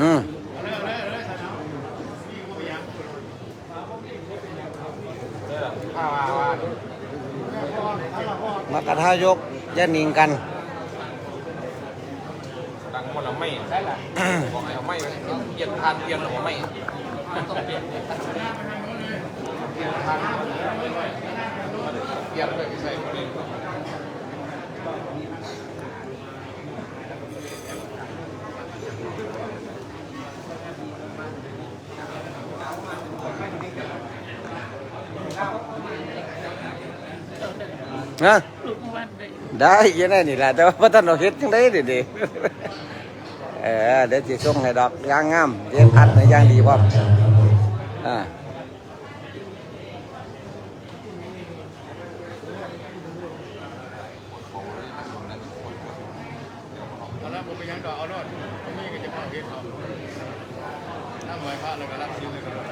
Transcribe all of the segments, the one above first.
อืมมากระทายกจะหนิงกันดังหมดแล้วไม่ใช่ละบอกให้เอาไม่เปลี่ยนทานเปลี่ยนหรือไม่ต้องเปลี่ยนเปลี่ยนทานเปลี่ยนเลยใส่ นะลูกวันได้ได้ยังไงนี่แหละแต่ว่าพระท่านเราเฮ็ดจังได้ดิดิเออเดี๋ยวสิส่งให้ดอกย่างงามเรียนพัดในย่างดีพ่ออ่าเอาละผมไปยังดอกเอารอดผมมีก็จะฟังเพลงเขาถ้าหมายพระแล้วก็รับซื้อเก็ได้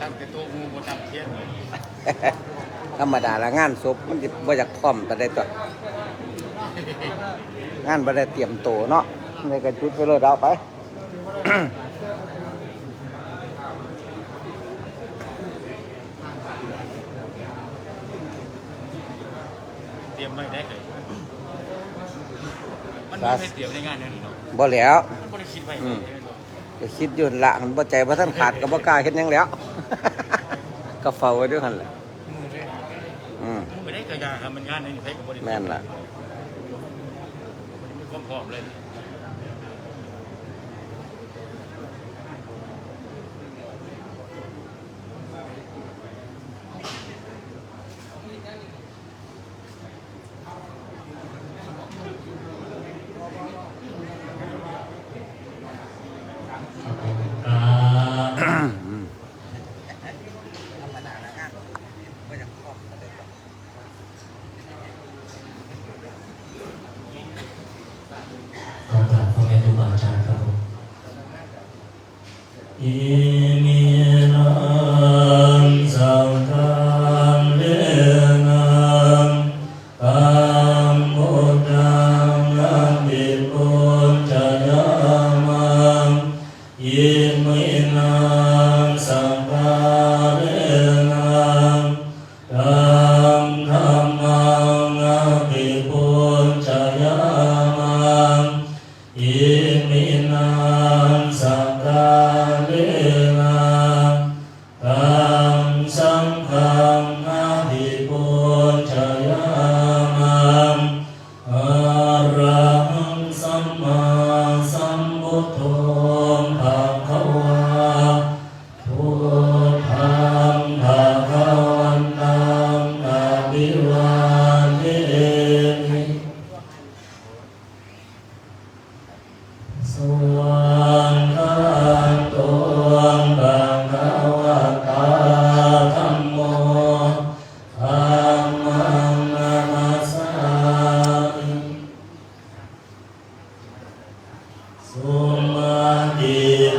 ตั้งแต่ตัวงูบนตั้งเทียน ธรรมดาละงานศพมันสิบ่อยากพร้อมแต่ได้ตัวงานบ่ได้เตรียมโตวเนาะในกระจุดไปเลยเอาไป เตรียมไม่ได้เลยมันไม่ให้เตรียมได้ง่ายนะนี่เนาะบ่แล้วมันไม่ได้คิดไว้อืม ก็คิดอยู่นั่นละมันบ่ใจบ่ท่านขาดก็บ่กล้าเฮ็ดหยังแล้ว ก็เฝ้าไว้ด้วยกันแหละมือได้อืมไม่ได้กระยาครับมันงานในไทยกับบริษัทแม่นล่ะมีความพร้อมเลย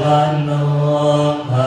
วันโนภะ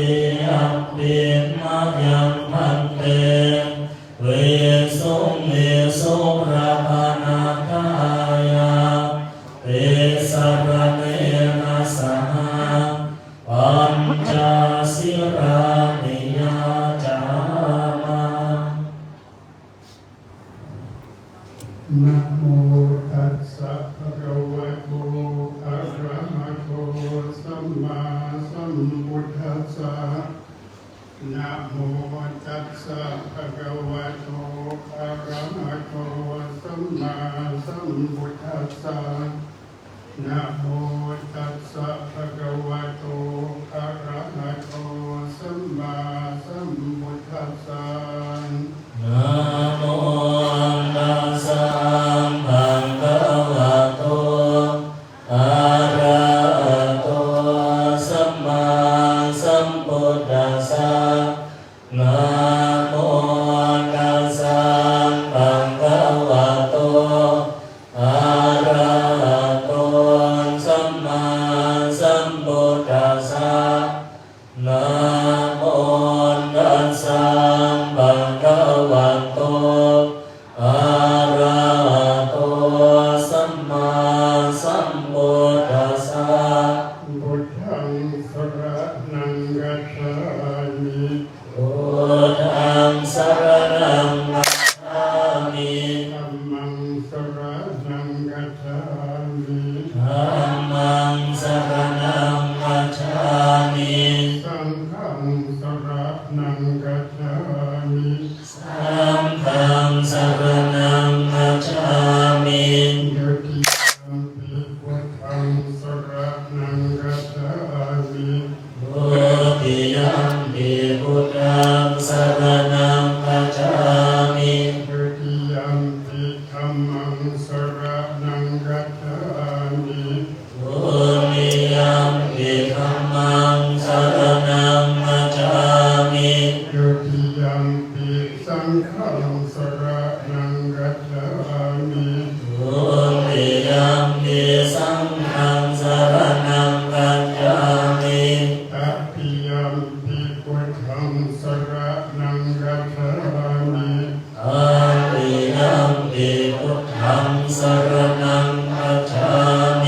ติอัปปิมะยัง นังกัจจ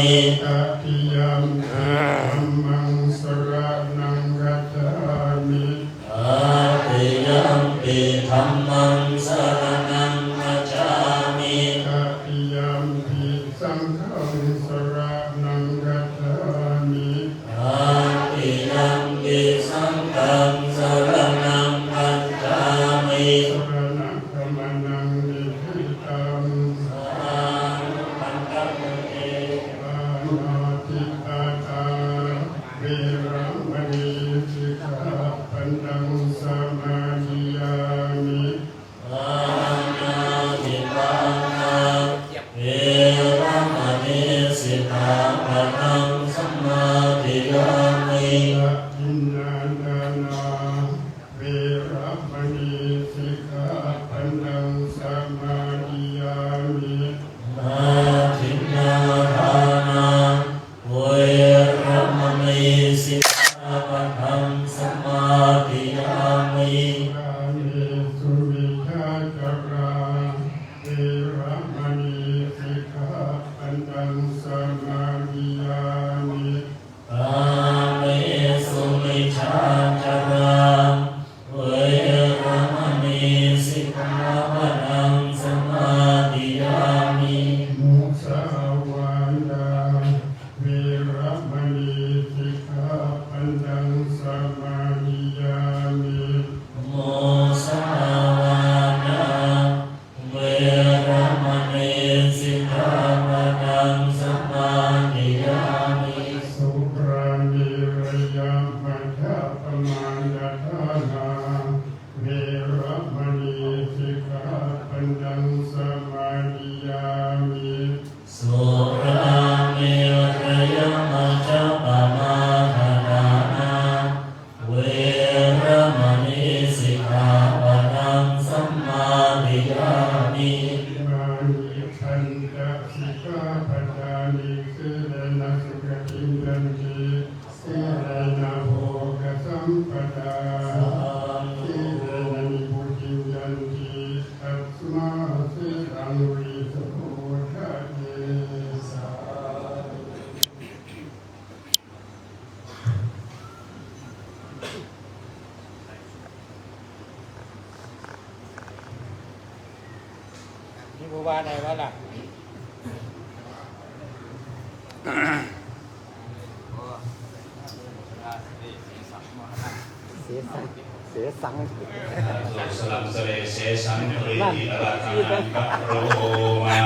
Amen. Amen. นี่ผู้ว่าไหนว่าล่ะเสียสังเสียสังสลัมเสลเสียสังเรียละกันกับโรมา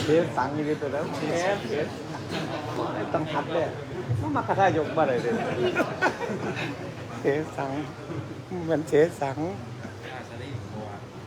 เสียสังนี่คือตัวแล้วเสียเสียต้องหัดเลยมันมากระทายกบ่เลยเสียสังมันเสียสัง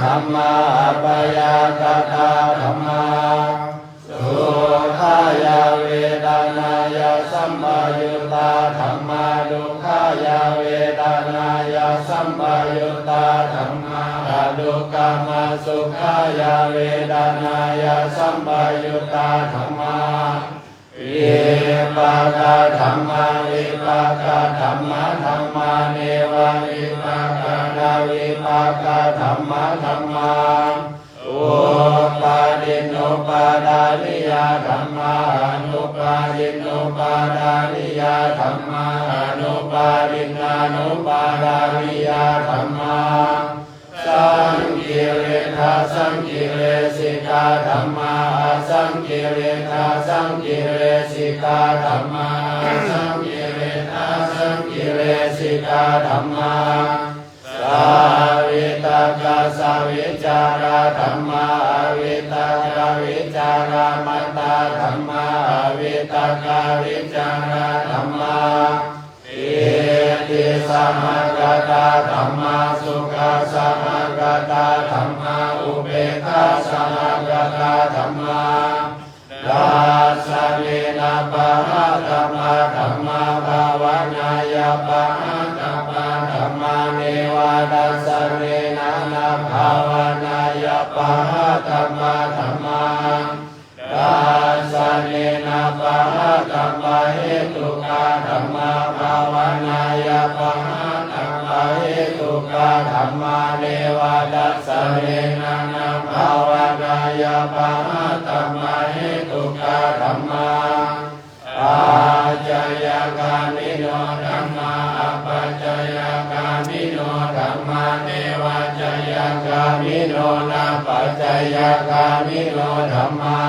ธรรมะปยากตาธรรมะสุขายาเวดานายาสัมมายุตตาธรรมะดุขายาเวดานายาสัมมายุตตาธรรมะดุกามสุขายาเวดานายาสัมมายุตตาธรรมะวิปากาธรรมาวิปากาธรรมะธรรมาเนวะวิปากานาวิากาธรรมะธรรมาอุปาดินุปาดานิยาธรรมานุปาดินุปาดานิยาธรรมานุปาดินานุปาดานิยาธรรมาสังกิริทาสังกิเรสิกาธรรมาสังกิริทาสังกิเรสิกาธรรมาสังกิริทาสังกิเรสิกาธรรมา สาวิตากาสวิจาราธรรมาวิตากาวิจารามัตตาธรรมาวิตากาวิจาราธรรมาอิติสัมกตาธรรมาสุขสัมกตาธรรมาอุเบกาสัมกตาธรรมาดัสเนนะปะหะธรรมาธรรมาภาวนายาปะหะ วาดัสเนนะนะภาวนายาปะหะธรรมาธรรมาดัสสเนนะปะหะธัมมาเหตุกาธัมมาภาวนายาปะหะธัมมาเหตุกาธัมมาเนวาดัสสะเนนะนะภาวนายาปะหะธัมมาเหตุกาธัมมาอาจายกามิโน นนาปัจจยกามิโนธรรมา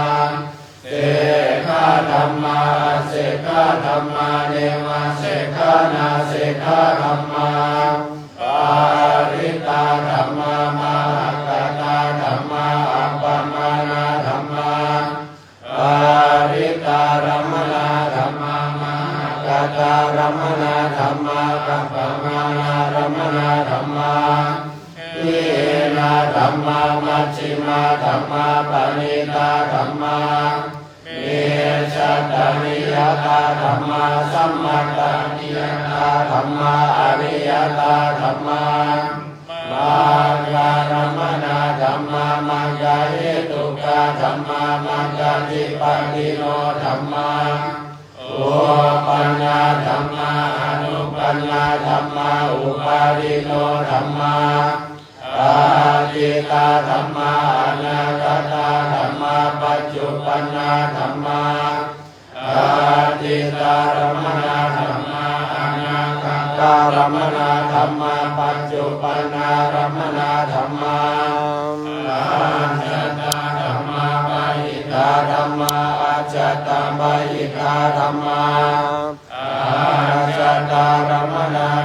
เสกขาธรรมาเสกขาธรรมาเนวะเสกขานาเสกขาธรรมาปาารมนาธรรมาปัจจุปนารมนาธรรมาอาจตาธรรมาปิตาธรรมาอาจตาปิตาธรรมาอาจตารมนาธรรมา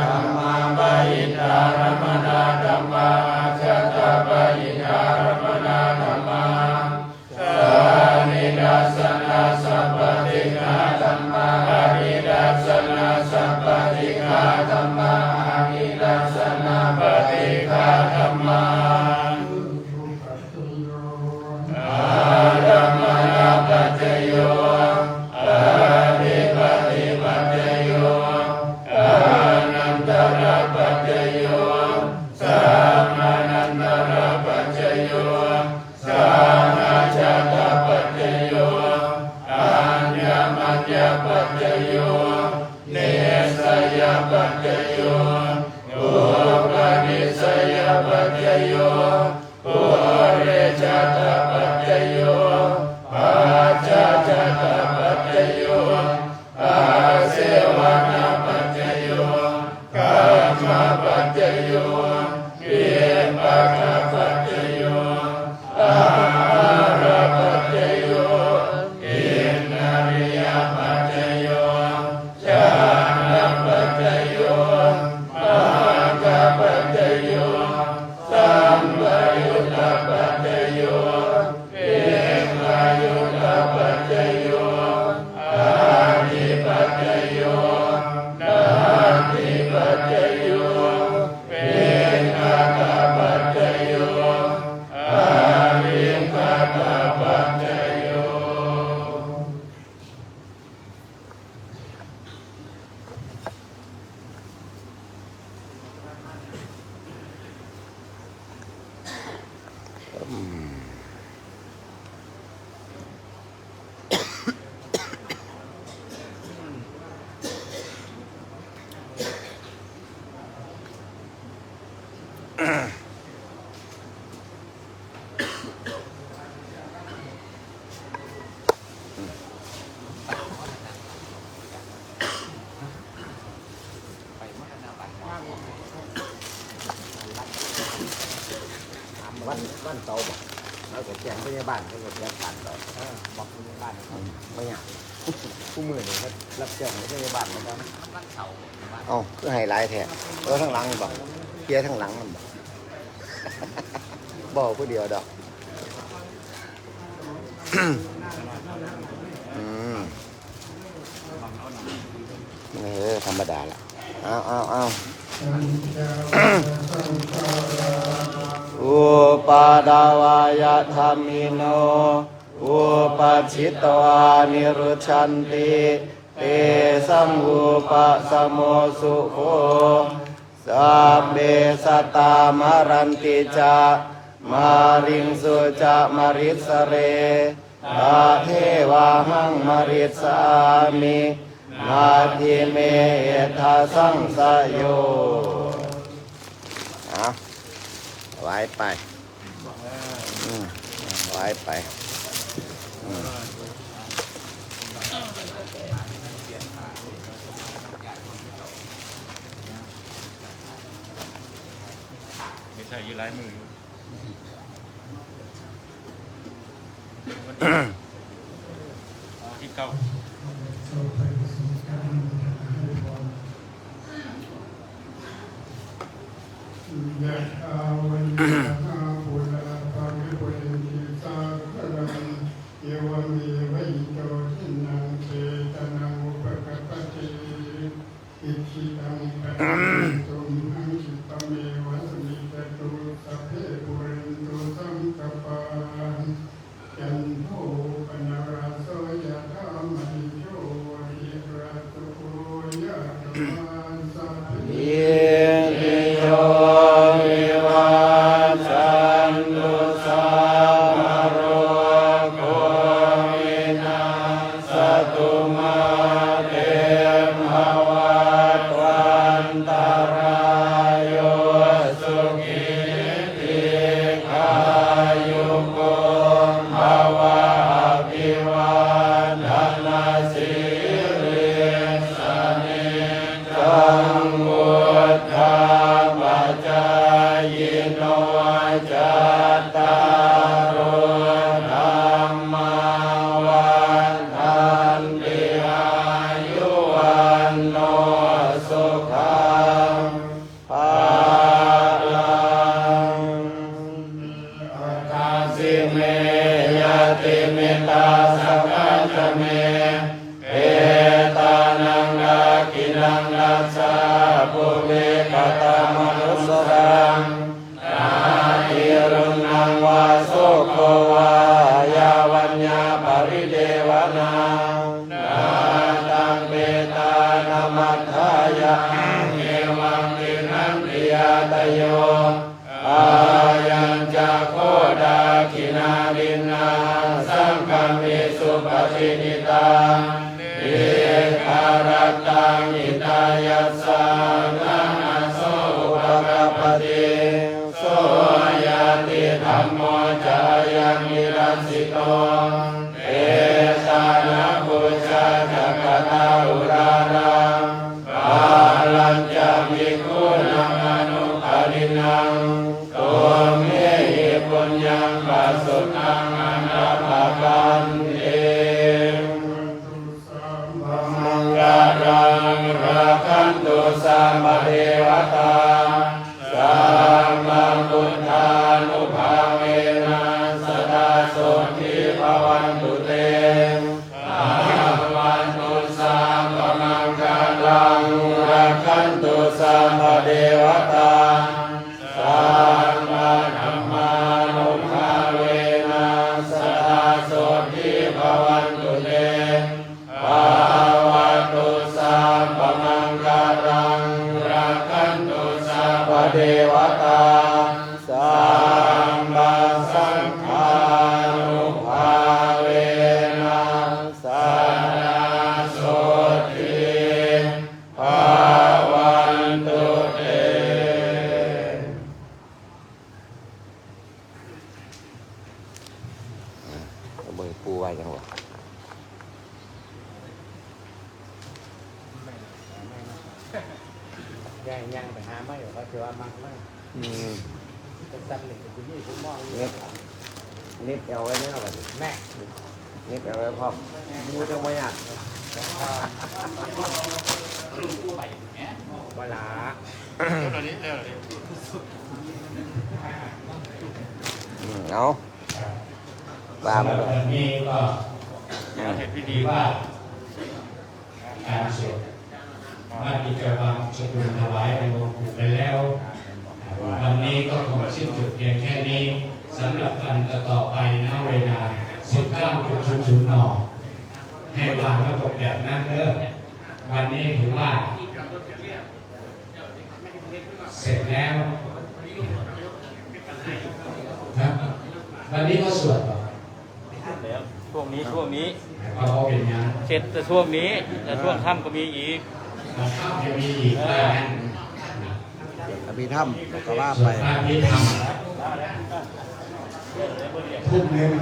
ผู้มือเนี่ครับรับจ้งไม่ใช่บ้านเหมือนกับาเอาคือไฮไลท์แท้เออทั้งหลังมันบอกเพี้ยทั้งหลังมันบอกบอกผู้เดียวดอกอืมเออธรรมดาละเอาเอาเอาอุปาดาวายธรรมิโน อุปชิตวานิรุชันติเตสังอุปสโมสุโคสัพเบสตามารันติจามาริงสุจามาริสเรตาเทวาหังมาริสามินาทีเมธาสังสยโยไว้ไปไว้ไป ไม่ใช่ยี่ร้ายมือที่เก้า Mm-hmm. सिमे यति मिता सका ระบบแบบนั้นเด้อวันนี้ถือว่าเสร็จแล้วครับวันนี้ก็สวดเหรอแล้วช่วงนี้ช่วงนี้ก็เพราะเป็นอย่างนั้นเสร็จแต่ช่วงนี้แต่ช่วงค่ำก็มีอีกมันก็จะมีอีกบ้างอภิธรรมก็ว่าส่ไปวนพระที่ทำทุ่มหนึ่ง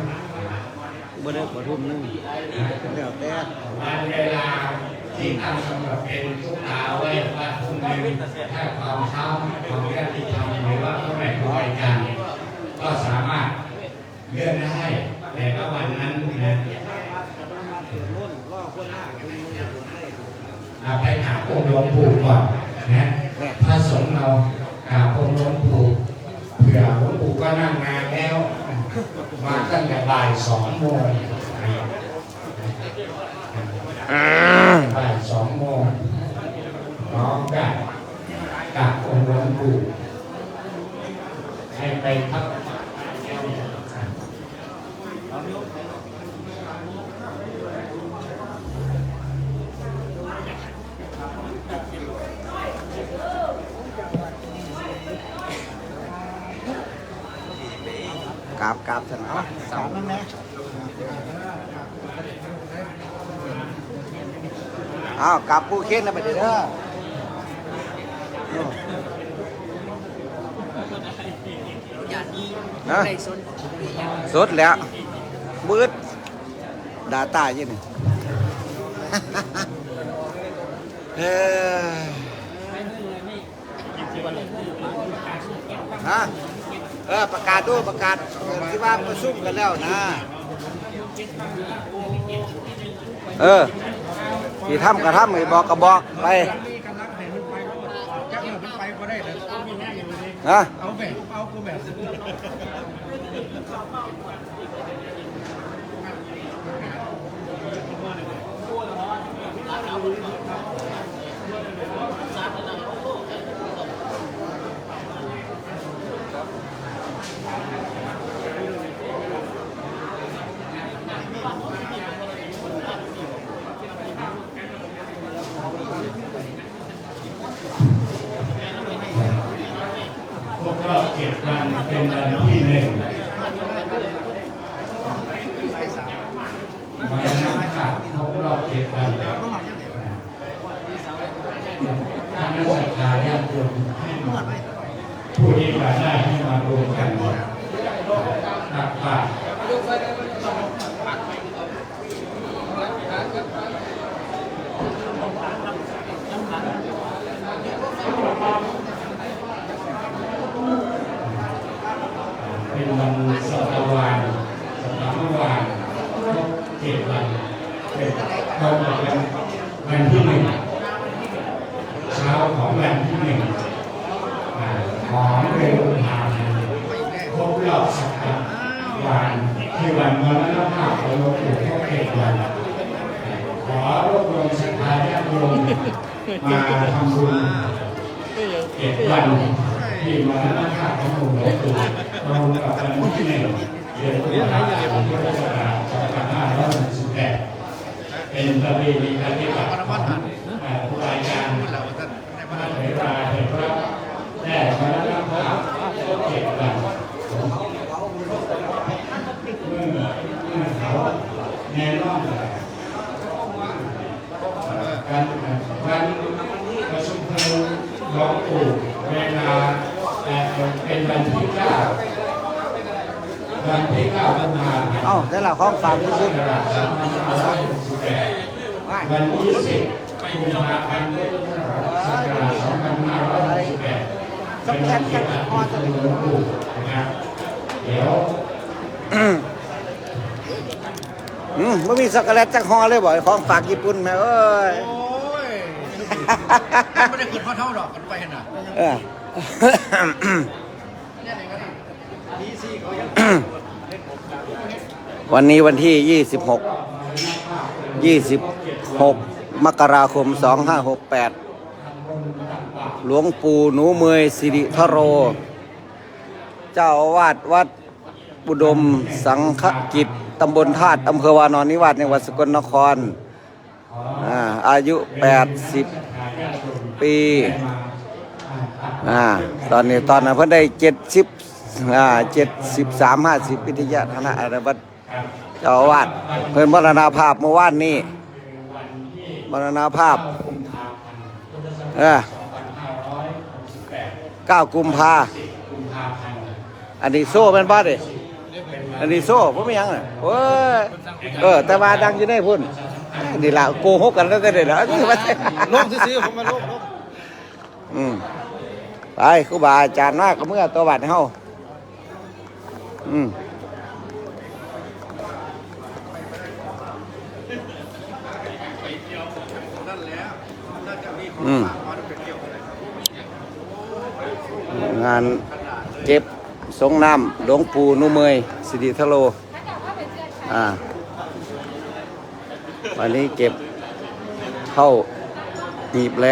บ่ได้บ่ทุ่มหนึงแล้วแต่วันเวลาที่ตั้งสำหรับเป็นทุกตาไว้ว่าทุ่มหนึ่งถ้าความเช้าของญาติธรรมหรือว่าพ่อแม่รูอาจารย์ก็สามารถเลื่อนได้ แต่ว่าวันนั้นนะอ่าไปหาองค์หลวงปู่ก่อนนะพระสงฆ์เรากราองค์หลวงปู่เผื่อหลวงปู่ก็นั่งนานแล้ว มาตั้งแต่บ่ายสองโมงบ่ายสองโมงน้องกับกับองค์หลวงปู่ให้ไปพัก กรา บกราบซั่นาะกราบนั่นแหละอ้าวกราบผู้เค้นนะบัดนี้เด้อนะสดแล้วมืดดาตายู่นี่เออฮะ เออประกาศด้วยประกาศที่ว่าประชุมกันแล้วนะ เออที่ทำกระทำไอ้บอกกระบอกไปนไปจักเราไปก็ได้เลยมีแน่อยู่เลยนะเอาแบบเอากูแบบ 70. ครบรอบสัปดาห์วันที่วันมรณภาพของหลวงปู่ทวดเอกวันขอรวบรวมศรัทธาญาติโยมมาทำบุญเจ็ดวันที่มรณภาพของหลวงปู่ตรงกับวันที่หนึ่งเดือนกุมภาพันธ์พุทธศักราช2568เป็นประเพณีปฏิบัติของครูบาอาจารย์พระเถราเถระได้มรณภาพเจ็ดวันเมื่อเมื่อเขาแน่นอน การการประชุมเพลิงห ลวงปู่เวลาเอ่อเป็นวันที่เก้าวันที่เก้าธันวาคมเอ้าได้ละของฝากที่สุดวันที่สิบกุมภาพันธ์พุทธศักราชสองพันห้าร้อยหกสิบแปดเป็นวันที่ตัดหลวงปู่นะครับเดี๋ยวอืมไม่มีช็อกโกแลตจักฮอเลยบ่ของฝากญี่ปุ่นแม่เอ้ยโอ้ย ไม่ได้ขึ้นพ่อเท่าดอกกันไปขนาดเออ วันนี้วันที่ 26 26 มกราคม 2568 หลวงปู่หนูเมยสิริทโร เจ้าอาวาสวัดบุดมสังฆกิจตำบลธาตุอำเภอวานอนนิวาสในวัดสกลนครอาอายุ 80 ปีอ่าตอนนี้ตอนนั้นเพิ่นได้เจ็ดสิบอ่าเจ็ดสิบสามห้าสิบวิทยาธนะอะไรบัดเจ้าอาวาสเพิ่นมรณาภาพเมื่อวานนี้มรณาภาพเออเก้ากุมภาอันนี้โซ่เป็นบ้าดิอันนี้โซ่ผมไม่ยังอะโอ้ยเออแต่ว่าดังอยู่ในพุ่น นี่ล่ะโกหกกันแล้วก็ได้แล้วโลกซื้อๆผมมาโลกโลกอืมไปครูบาอาจารย์มากก็เมื่อตัวบัตรเฮาอืมนั่นแหละน่าจะมีคนอืมฝากมาเป็นเกี่ยวกับงานเก็บสงน้ำหลวงปู่นุเมยสิริทโล อ่า วันนี้เก็บเข้าหีบแล้ว